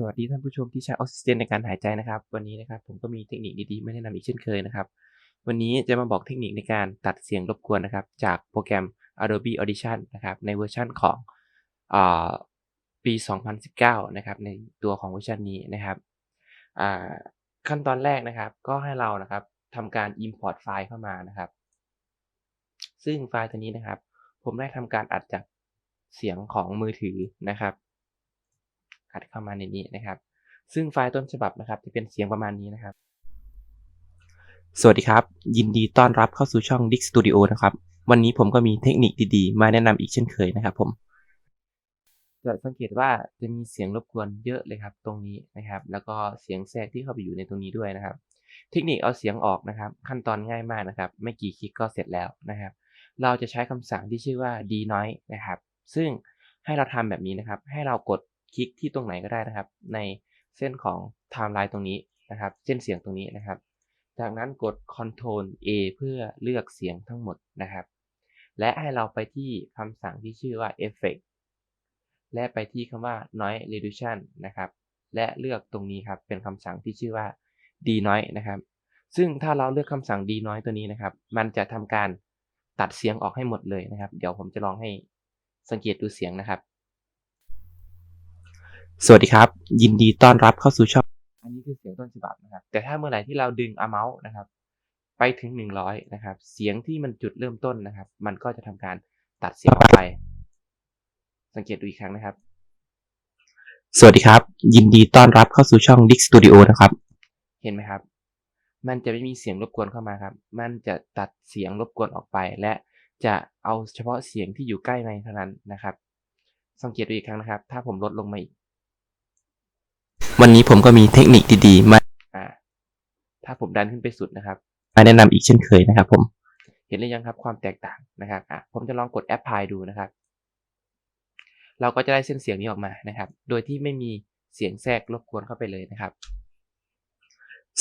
สวัสดีท่านผู้ชมที่ใช้ออกซิเจนในการหายใจนะครับ วันนี้นะครับผมก็มีเทคนิคดีๆมาแนะนำอีกเช่นเคยนะครับ วันนี้จะมาบอกเทคนิคในการตัดเสียงรบกวนนะครับ จากโปรแกรม Adobe Audition นะครับ ในเวอร์ชันของอปี 2019 นะครับ ในตัวของเวอร์ชันนี้นะครับขั้นตอนแรกนะครับ ก็ให้เรานะครับทำการ import ไฟล์เข้ามานะครับ ซึ่งไฟล์ตัวนี้นะครับ ผมได้ทำการอัดจากเสียงของมือถือนะครับ อัดเข้ามาในนี้นะครับ ซึ่งไฟล์ต้นฉบับนะครับจะเป็นเสียงประมาณนี้นะครับ สวัสดีครับ ยินดีต้อนรับเข้าสู่ช่อง Dick Studio นะครับ วันนี้ผมก็มีเทคนิคดีๆ มาแนะนำอีกเช่นเคยนะครับผมจะสังเกตว่าจะมีเสียงรบกวนเยอะเลยครับ ตรงนี้นะครับ แล้วก็เสียงแทรกที่เข้าไปอยู่ในตรงนี้ด้วยนะครับ เทคนิคเอาเสียงออกนะครับ ขั้นตอนง่ายมากนะครับ ไม่กี่คลิกก็เสร็จแล้วนะครับ เราจะใช้คำสั่งที่ชื่อว่า denoise นะครับ ซึ่งให้เราทำแบบนี้นะครับ ให้เรากด คลิกที่ตรงไหนก็ได้นะครับ ในเส้นของ timeline ตรงนี้นะครับ เส้นเสียงตรงนี้นะครับ จากนั้นกด Ctrl A เพื่อเลือกเสียงทั้งหมดนะครับ และให้เราไปที่คำสั่งที่ชื่อว่า Effect และไปที่คำว่า Noise Reduction นะครับ และเลือกตรงนี้ครับ เป็นคำสั่งที่ชื่อว่า denoise นะครับ ซึ่งถ้าเราเลือกคำสั่ง denoise ตัวนี้นะครับ มันจะทำการตัดเสียงออกให้หมดเลยนะครับ เดี๋ยวผมจะลองให้สังเกตดูเสียงนะครับ สวัสดีครับ ยินดีต้อนรับเข้าสู่ช่อง อันนี้คือเสียงต้นฉบับนะครับ แต่ถ้าเมื่อไหร่ที่เราดึง amount นะครับ ไปถึง 100 นะครับ เสียงที่มันจุดเริ่มต้นนะครับ มันก็จะทำการตัดเสียงออกไป สังเกตดูอีกครั้งนะครับ สวัสดีครับ ยินดีต้อนรับเข้าสู่ช่อง Dick Studio นะครับ เห็นไหมครับ มันจะไม่มีเสียงรบกวนเข้ามาครับ มันจะตัดเสียงรบกวนออกไป และจะเอาเฉพาะเสียงที่อยู่ใกล้ไมค์เท่านั้นนะครับ สังเกตดูอีกครั้งนะครับ ถ้าผมลดลงมาอีก วันนี้ผมก็มีเทคนิคดีๆมาอ่าถ้าผมดันขึ้นไปสุดนะครับ มาแนะนำอีกเช่นเคยนะครับ ผม เห็นหรือยังครับความแตกต่างนะครับอะผมจะลองกดแอปพลายดูนะครับ เราก็จะได้เส้นเสียงนี้ออกมานะครับ โดยที่ไม่มีเสียงแทรกรบกวนเข้าไปเลยนะครับ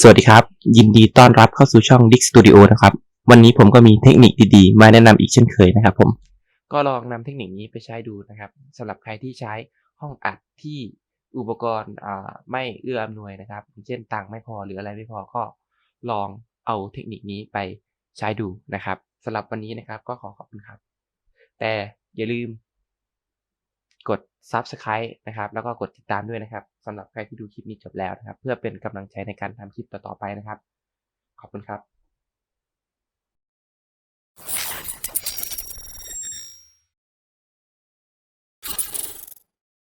สวัสดีครับ ยินดีต้อนรับเข้าสู่ช่อง Dick Studio นะครับ วันนี้ผมก็มีเทคนิคดีๆ มาแนะนำอีกเช่นเคยนะครับ ผม ก็ลองนำเทคนิคนี้ไปใช้ดูนะครับสำหรับใครที่ใช้ห้องอัดที่ อุปกรณ์ไม่เอื้ออำนวยนะครับเช่นตังไม่พอหรืออะไรไม่พอก็ลองเอาเทคนิคนี้ไปใช้ดูนะครับสำหรับวันนี้นะครับก็ขอขอบคุณครับ แต่อย่าลืม กด Subscribe นะครับ แล้วก็กดติดตามด้วยนะครับสำหรับใครที่ดูคลิปนี้จบแล้วนะครับ เพื่อเป็นกำลังใจในการทำคลิปต่อๆไปนะครับ ขอบคุณครับ